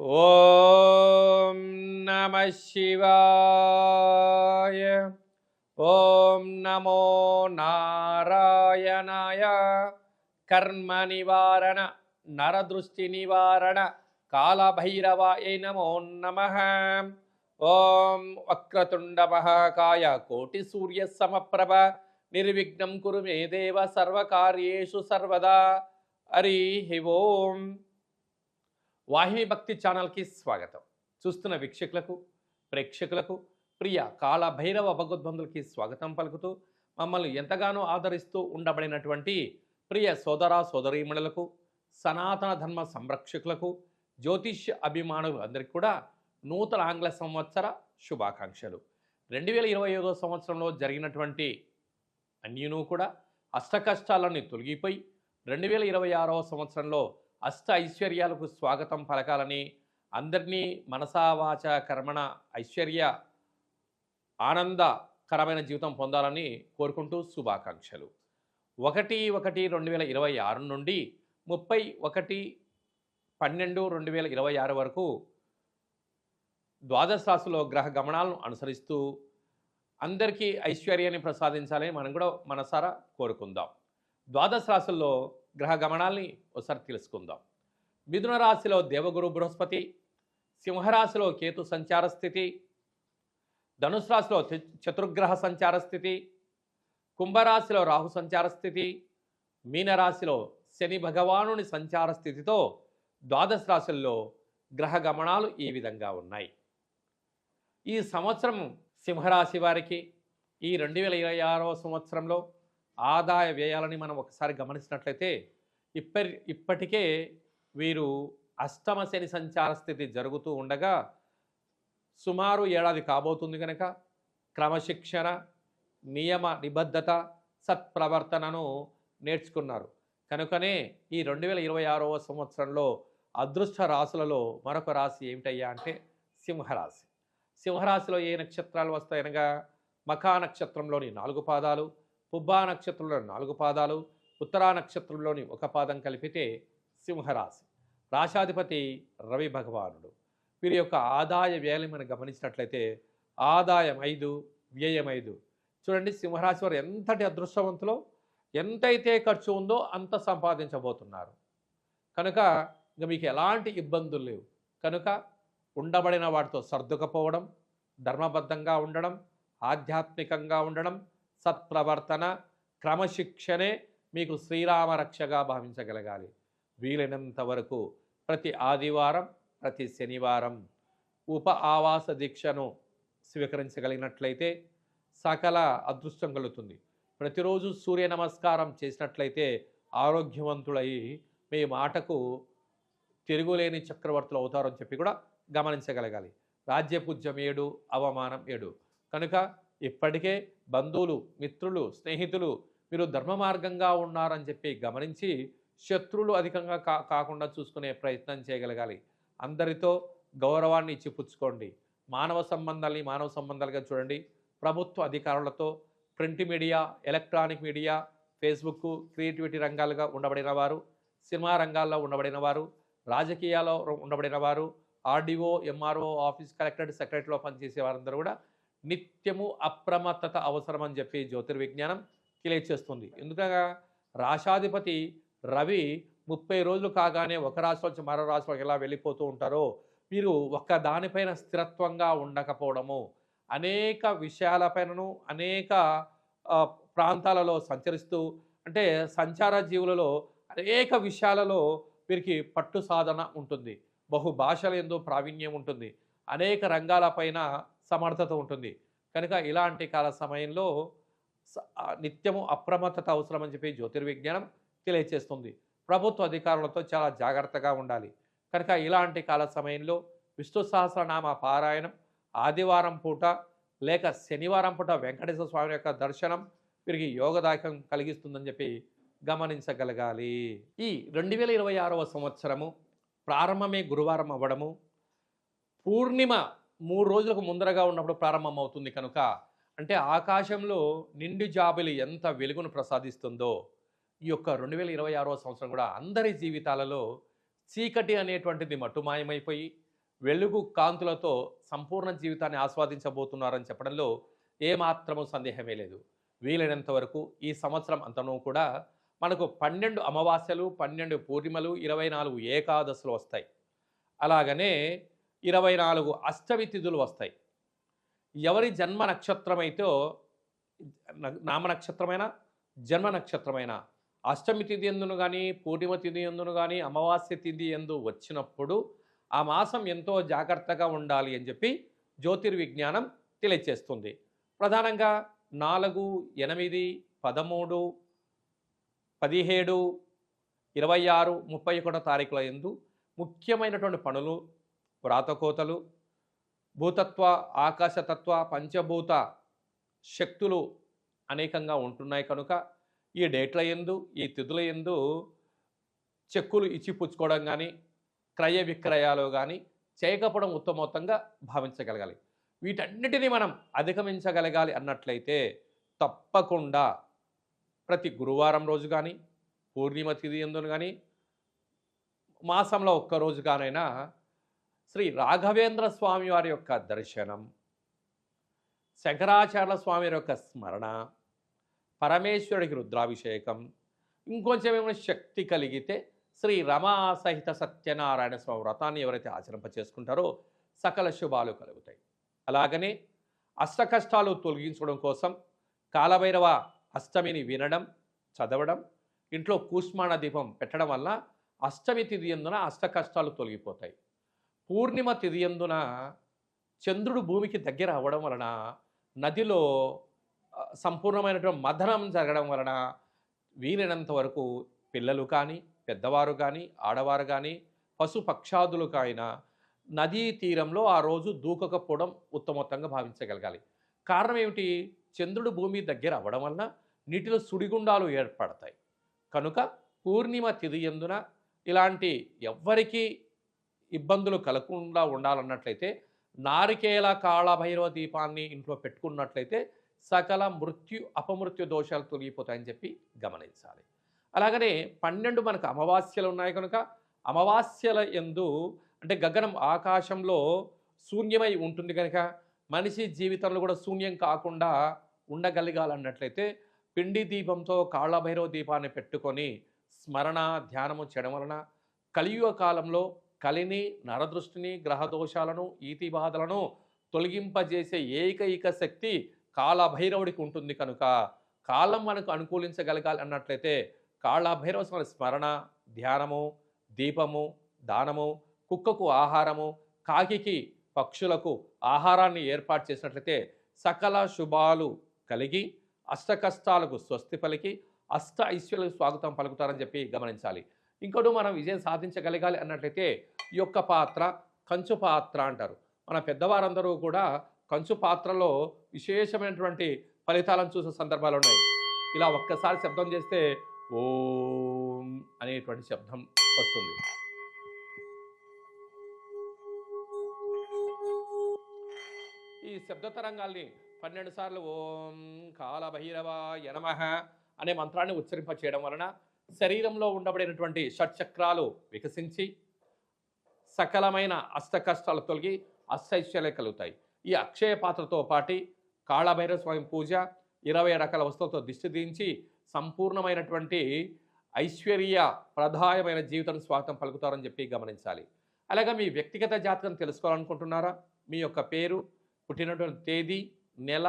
ఓం నమ శివాయ. ఓం నమో నారాయణాయ. కర్మ నివారణ నరదృష్టి నివారణ కాళభైరవాయ నమో నమ. ఓం వక్రతుండ మహాకాయ కోటి సూర్య సమప్రభ నిర్విఘ్నం కురు మే దేవ సర్వకార్యేషు సర్వదా. హరి ఓం. వాహిని భక్తి ఛానల్కి స్వాగతం. చూస్తున్న వీక్షకులకు ప్రేక్షకులకు ప్రియ కాళభైరవ భగవద్బంధులకి స్వాగతం పలుకుతూ మమ్మల్ని ఎంతగానో ఆదరిస్తూ ఉండబడినటువంటి ప్రియ సోదర సోదరీమణులకు సనాతన ధర్మ సంరక్షకులకు జ్యోతిష్య అభిమానులు అందరికీ కూడా నూతన ఆంగ్ల సంవత్సర శుభాకాంక్షలు. రెండు వేల ఇరవై ఐదో సంవత్సరంలో జరిగినటువంటి అన్యును కూడా అష్టకష్టాలన్నీ తొలగిపోయి రెండు వేల ఇరవై ఆరవ సంవత్సరంలో అష్ట ఐశ్వర్యాలకు స్వాగతం పలకాలని అందరినీ మనసావాచ కర్మణ ఐశ్వర్య ఆనందకరమైన జీవితం పొందాలని కోరుకుంటూ శుభాకాంక్షలు. ఒకటి ఒకటి రెండు వేల ఇరవై ఆరు నుండి ముప్పై ఒకటి పన్నెండు రెండు వేల ఇరవై ఆరు వరకు ద్వాదశ రాశిలో గ్రహ గమనాలను అనుసరిస్తూ అందరికీ ఐశ్వర్యాన్ని ప్రసాదించాలని మనం కూడా మనసారా కోరుకుందాం. ద్వాదశ రాశుల్లో గ్రహ గమనాల్ని ఒకసారి తెలుసుకుందాం. మిథున రాశిలో దేవగురు బృహస్పతి సింహరాశిలో కేతు సంచార స్థితి ధనుసు రాశిలో చతుర్గ్రహ సంచార స్థితి కుంభరాశిలో రాహు సంచార స్థితి మీనరాశిలో శని భగవానుని సంచార స్థితితో ద్వాదశ రాశుల్లో గ్రహ గమనాలు ఈ విధంగా ఉన్నాయి. ఈ సంవత్సరం సింహరాశి వారికి ఈ రెండు వేల ఇరవై ఆరవ సంవత్సరంలో ఆదాయ వ్యయాలని మనం ఒకసారి గమనించినట్లయితే ఇప్పటి ఇప్పటికే వీరు అష్టమ శని సంచార స్థితి జరుగుతూ ఉండగా సుమారు ఏడాది కాబోతుంది కనుక క్రమశిక్షణ నియమ నిబద్ధత సత్ప్రవర్తనను నేర్చుకున్నారు. కనుకనే ఈ రెండు వేల ఇరవై ఆరవ సంవత్సరంలో అదృష్ట రాశులలో మరొక రాశి ఏమిటయ్యా అంటే సింహరాశి. సింహరాశిలో ఏ నక్షత్రాలు వస్తాయనగా మఖా నక్షత్రంలోని నాలుగు పాదాలు పుబ్బా నక్షత్రంలోని నాలుగు పాదాలు ఉత్తరా నక్షత్రంలోని ఒక పాదం కలిపితే సింహరాశి. రాశాధిపతి రవి భగవానుడు. వీరి యొక్క ఆదాయ వ్యయాన్ని మనం గమనించినట్లయితే ఆదాయం ఐదు వ్యయం ఐదు. చూడండి సింహరాశి వారు ఎంతటి అదృష్టవంతులో ఎంతైతే ఖర్చు ఉందో అంత సంపాదించబోతున్నారు. కనుక ఇక మీకు ఎలాంటి ఇబ్బందులు లేవు. కనుక ఉండబడిన వాటితో సర్దుకపోవడం ధర్మబద్ధంగా ఉండడం ఆధ్యాత్మికంగా ఉండడం సత్ప్రవర్తన క్రమశిక్షణే మీకు శ్రీరామరక్షగా భావించగలగాలి. వీలైనంత వరకు ప్రతి ఆదివారం ప్రతి శనివారం ఉప ఆవాస దీక్షను స్వీకరించగలిగినట్లయితే సకల అదృష్టం కలుగుతుంది. ప్రతిరోజు సూర్య నమస్కారం చేసినట్లయితే ఆరోగ్యవంతులై మీ మాటకు తిరుగులేని చక్రవర్తులు అవుతారని చెప్పి కూడా గమనించగలగాలి. రాజ్యపూజ్యం ఏడు అవమానం ఏడు. కనుక ఇప్పటికే బంధువులు మిత్రులు స్నేహితులు మీరు ధర్మ మార్గంగా ఉన్నారని చెప్పి గమనించి శత్రువులు అధికంగా కా కాకుండా చూసుకునే ప్రయత్నం చేయగలగాలి. అందరితో గౌరవాన్ని ఇచ్చి పుచ్చుకోండి మానవ సంబంధాల్ని మానవ సంబంధాలుగా చూడండి. ప్రభుత్వ అధికారులతో print media electronic media Facebook creativity రంగాలుగా ఉండబడిన వారు సినిమా రంగాల్లో ఉండబడిన వారు రాజకీయాల్లో ఉండబడిన వారు ఆర్డీఓ ఎంఆర్ఓ ఆఫీస్ కలెక్టరేట్ సెక్రటరీలో పనిచేసే వారందరూ కూడా నిత్యము అప్రమత్తత అవసరం అని చెప్పి జ్యోతిర్విజ్ఞానం తెలియచేస్తుంది. ఎందుకగా రాశాధిపతి రవి ముప్పై రోజులు కాగానే ఒక రాశి నుంచి మరో రాశిలోకి ఎలా వెళ్ళిపోతూ ఉంటారో మీరు ఒక్క దానిపైన స్థిరత్వంగా ఉండకపోవడము అనేక విషయాలపైనను అనేక ప్రాంతాలలో సంచరిస్తూ అంటే సంచార జీవులలో అనేక విషయాలలో వీరికి పట్టు సాధన ఉంటుంది. బహు భాషల ఎందు ప్రావీణ్యం ఉంటుంది. అనేక రంగాలపైన సమర్థత ఉంటుంది. కనుక ఇలాంటి కాల సమయంలో నిత్యము అప్రమత్తత అవసరమని చెప్పి జ్యోతిర్విజ్ఞానం తెలియచేస్తుంది. ప్రభుత్వ అధికారులతో చాలా జాగ్రత్తగా ఉండాలి. కనుక ఇలాంటి కాల సమయంలో విష్ణు సహస్రనామ పారాయణం ఆదివారం పూట లేక శనివారం పూట వెంకటేశ్వర స్వామి యొక్క దర్శనం వీరికి యోగదాయకం కలిగిస్తుందని చెప్పి గమనించగలగాలి. ఈ రెండు వేల ఇరవై ఆరవ సంవత్సరము ప్రారంభమే గురువారం అవ్వడము పూర్ణిమ మూడు రోజులకు ముందరగా ఉన్నప్పుడు ప్రారంభమవుతుంది కనుక అంటే ఆకాశంలో నిండు జాబిలి ఎంత వెలుగును ప్రసాదిస్తుందో ఈ యొక్క రెండు వేల ఇరవై ఆరో సంవత్సరం కూడా అందరి జీవితాలలో చీకటి అనేటువంటిది మట్టుమాయమైపోయి వెలుగు కాంతులతో సంపూర్ణ జీవితాన్ని ఆస్వాదించబోతున్నారని చెప్పడంలో ఏమాత్రము సందేహమే లేదు. వీలైనంత వరకు ఈ సంవత్సరం అంతనూ కూడా మనకు పన్నెండు అమావాస్యలు పన్నెండు పూర్ణిమలు ఇరవై నాలుగు ఏకాదశులు వస్తాయి. అలాగనే ఇరవై నాలుగు అష్టమి తిథులు వస్తాయి. ఎవరి జన్మ నక్షత్రమైతే నామ నక్షత్రమైన జన్మ నక్షత్రమైన అష్టమి తిథి ఎందును కానీ పూర్ణిమ తిథి ఎందును కానీ అమావాస్య తిథి ఎందు వచ్చినప్పుడు ఆ మాసం ఎంతో జాగ్రత్తగా ఉండాలి అని చెప్పి జ్యోతిర్విజ్ఞానం తెలియచేస్తుంది. ప్రధానంగా నాలుగు ఎనిమిది పదమూడు పదిహేడు ఇరవై ఆరు ముప్పై ఒకటో తారీఖుల ఎందు ముఖ్యమైనటువంటి పనులు వ్రాతకోతలు భూతత్వ ఆకాశతత్వ పంచభూత శక్తులు అనేకంగా ఉంటున్నాయి కనుక ఈ డేట్ల ఎందు ఈ తిథుల ఎందు చెక్కులు ఇచ్చి పుచ్చుకోవడం కానీ క్రయ విక్రయాలు కానీ చేయకపోవడం ఉత్తమోత్తంగా భావించగలగాలి. వీటన్నిటిని మనం అధిగమించగలగాలి అన్నట్లయితే తప్పకుండా ప్రతి గురువారం రోజు కానీ పూర్ణిమ తిథి ఎందును కానీ మాసంలో ఒక్క రోజుగానైనా శ్రీ రాఘవేంద్ర స్వామి వారి యొక్క దర్శనం శంకరాచార్య స్వామి యొక్క స్మరణ పరమేశ్వరుడికి రుద్రాభిషేకం ఇంకొంచెం ఏమైనా శక్తి కలిగితే శ్రీ రమాసహిత సత్యనారాయణ స్వామి వ్రతాన్ని ఎవరైతే ఆచరింప చేసుకుంటారో సకల శుభాలు కలుగుతాయి. అలాగనే అష్ట కష్టాలు తొలగించడం కోసం కాలభైరవ అష్టమిని వినడం చదవడం ఇంట్లో కూష్మాణ దీపం పెట్టడం వల్ల అష్టమి తిథి ఎందున అష్ట కష్టాలు తొలగిపోతాయి. పూర్ణిమ తిదియందున చంద్రుడు భూమికి దగ్గర అవ్వడం వలన నదిలో సంపూర్ణమైనటువంటి మథనం జరగడం వలన వీలైనంత వరకు పిల్లలు కానీ పెద్దవారు కానీ ఆడవారు కానీ పశు పక్షాదులు కాయినా నదీ తీరంలో ఆ రోజు దూకకపోవడం ఉత్తమోత్తంగా భావించగలగాలి. కారణం ఏమిటి? చంద్రుడు భూమి దగ్గర అవ్వడం వలన నీటిలో సుడిగుండాలు ఏర్పడతాయి. కనుక పూర్ణిమ తిది ఎందున ఇలాంటి ఎవ్వరికీ ఇబ్బందులు కలగకుండా ఉండాలన్నట్లయితే నారికేల కాళభైరవ దీపాన్ని ఇంట్లో పెట్టుకున్నట్లయితే సకల మృత్యు అపమృత్యు దోషాలు తొలగిపోతాయని చెప్పి గమనించాలి. అలాగనే పన్నెండు మనకు అమావాస్యలు ఉన్నాయి కనుక అమావాస్యల ఎందు అంటే గగనం ఆకాశంలో శూన్యమై ఉంటుంది కనుక మనిషి జీవితంలో కూడా శూన్యం కాకుండా ఉండగలగాలన్నట్లయితే పిండి దీపంతో కాళభైరవ దీపాన్ని పెట్టుకొని స్మరణ ధ్యానము చేయడం వలన కలియుగ కాలంలో కలిని నరదృష్టిని గ్రహదోషాలను ఈతి బాధలను తొలగింపజేసే ఏకైక శక్తి కాళభైరవుడికి ఉంటుంది కనుక. కాలం మనకు అనుకూలించగలగాలి అన్నట్లయితే కాళభైరవ స్మరణ ధ్యానము దీపము దానము కుక్కకు ఆహారము కాకికి పక్షులకు ఆహారాన్ని ఏర్పాటు చేసినట్లయితే సకల శుభాలు కలిగి అష్ట కష్టాలకు స్వస్తి పలికి అష్ట ఐశ్వర్యాలకు స్వాగతం పలుకుతారని చెప్పి గమనించాలి. ఇంకోటి మనం విజయం సాధించగలగాలి అన్నట్లయితే ఈ యొక్క పాత్ర కంచు పాత్ర అంటారు. మన పెద్దవారందరూ కూడా కంచు పాత్రలో విశేషమైనటువంటి ఫలితాలను చూసే సందర్భాలు ఉన్నాయి. ఇలా ఒక్కసారి శబ్దం చేస్తే ఓం అనేటువంటి శబ్దం వస్తుంది. ఈ శబ్ద తరంగాల్ని పన్నెండు సార్లు ఓం కాలభైరవ యనమః అనే మంత్రాన్ని ఉచ్చరింప చేయడం వలన శరీరంలో ఉండబడినటువంటి షట్చక్రాలు వికసించి సకలమైన అష్టకష్టాలు తొలగి అష్టైశ్వర్యాలు కలుగుతాయి. ఈ అక్షయ పాత్రతో పాటి కాళభైరవ స్వామి పూజ ఇరవై రకాల వస్తువులతో దిష్టి దించి సంపూర్ణమైనటువంటి ఐశ్వర్య ప్రధానమైన జీవితం స్వాగతం పలుకుతారని చెప్పి గమనించాలి. అలాగే మీ వ్యక్తిగత జాతకం తెలుసుకోవాలనుకుంటున్నారా? మీ యొక్క పేరు పుట్టినటువంటి తేదీ నెల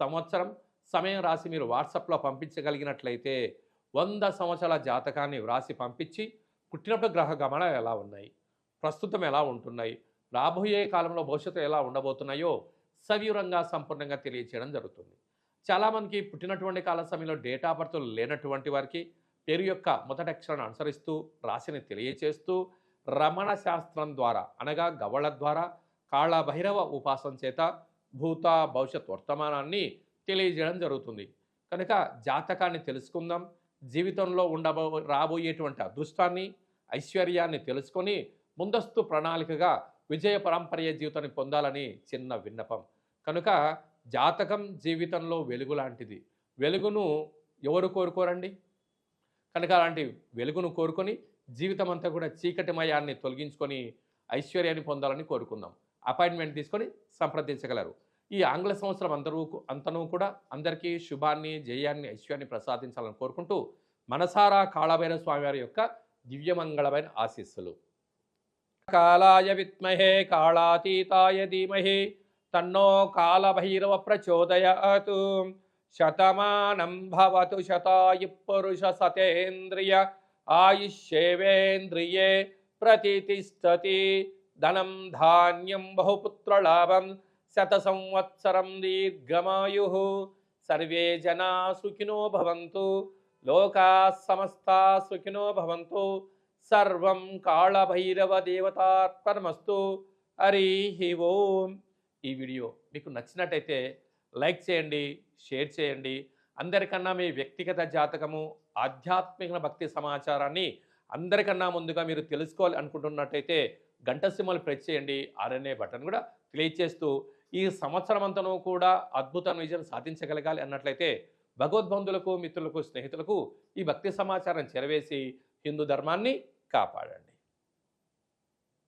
సంవత్సరం సమయం రాసి మీరు వాట్సాప్లో పంపించగలిగినట్లయితే వంద సంవత్సరాల జాతకాన్ని వ్రాసి పంపించి పుట్టినప్పుడు గ్రహ గమనాలు ఎలా ఉన్నాయి? ప్రస్తుతం ఎలా ఉంటున్నాయి? రాబోయే కాలంలో భవిష్యత్తు ఎలా ఉండబోతున్నాయో సవివరంగా సంపూర్ణంగా తెలియచేయడం జరుగుతుంది. చాలామందికి పుట్టినటువంటి కాల సమయంలో డేటా బర్త్ లేనటువంటి వారికి పేరు యొక్క మొదటి అక్షరాన్ని అనుసరిస్తూ రాశిని తెలియచేస్తూ రమణ శాస్త్రం ద్వారా అనగా గవళ ద్వారా కాళ భైరవ ఉపాసన చేత భూత భవిష్యత్ వర్తమానాన్ని తెలియజేయడం జరుగుతుంది. కనుక జాతకాన్ని తెలుసుకుందాం. జీవితంలో ఉండబో రాబోయేటువంటి అదృష్టాన్ని ఐశ్వర్యాన్ని తెలుసుకొని ముందస్తు ప్రణాళికగా విజయ పరంపర్య జీవితాన్ని పొందాలని చిన్న విన్నపం. కనుక జాతకం జీవితంలో వెలుగు లాంటిది. వెలుగును ఎవరు కోరుకోరండి? కనుక అలాంటి వెలుగును కోరుకొని జీవితం అంతా కూడా చీకటిమయాన్ని తొలగించుకొని ఐశ్వర్యాన్ని పొందాలని కోరుకుందాం. అపాయింట్మెంట్ తీసుకొని సంప్రదించగలరు. ఈ ఆంగ్ల సంవత్సరం అందరూ అంతనూ కూడా అందరికీ శుభాన్ని జయాన్ని ఐశ్వర్యాన్ని ప్రసాదించాలని కోరుకుంటూ మనసారా కాళభైర స్వామివారి యొక్క దివ్యమంగళమైన ఆశీస్సులు. కాళాయ విత్మహే కాళాతీతాయ ధీమహి తన్నో కాలభైరవ ప్రచోదయాతు. శతమానం భవతు శతాయు పురుష సతేంద్రియ ఆయుష్యేవేంద్రియే ప్రతిష్టతి ధనం ధాన్యం బహుపుత్రలాభం శత సంవత్సరం దీర్ఘమాయు. సర్వే జనా సుఖినో భవంతు. లోకా సమస్తా సుఖినో భవంతు. సర్వం కాళభైరవ దేవతార్పణమస్తు హరి ఓం. ఈ వీడియో మీకు నచ్చినట్టయితే లైక్ చేయండి షేర్ చేయండి. అందరికన్నా మీ వ్యక్తిగత జాతకము ఆధ్యాత్మిక భక్తి సమాచారాన్ని అందరికన్నా ముందుగా మీరు తెలుసుకోవాలి అనుకుంటున్నట్టయితే గంట సింహలు ప్రెస్ చేయండి. ఆర్ఎన్ఏ బటన్ కూడా తెలియచేస్తూ ఈ సంవత్సరం అంతనూ కూడా అద్భుతమైన విజయం సాధించగలగాలి అన్నట్లయితే భగవద్బంధులకు మిత్రులకు స్నేహితులకు ఈ భక్తి సమాచారం చేరవేసి హిందూ ధర్మాన్ని కాపాడండి.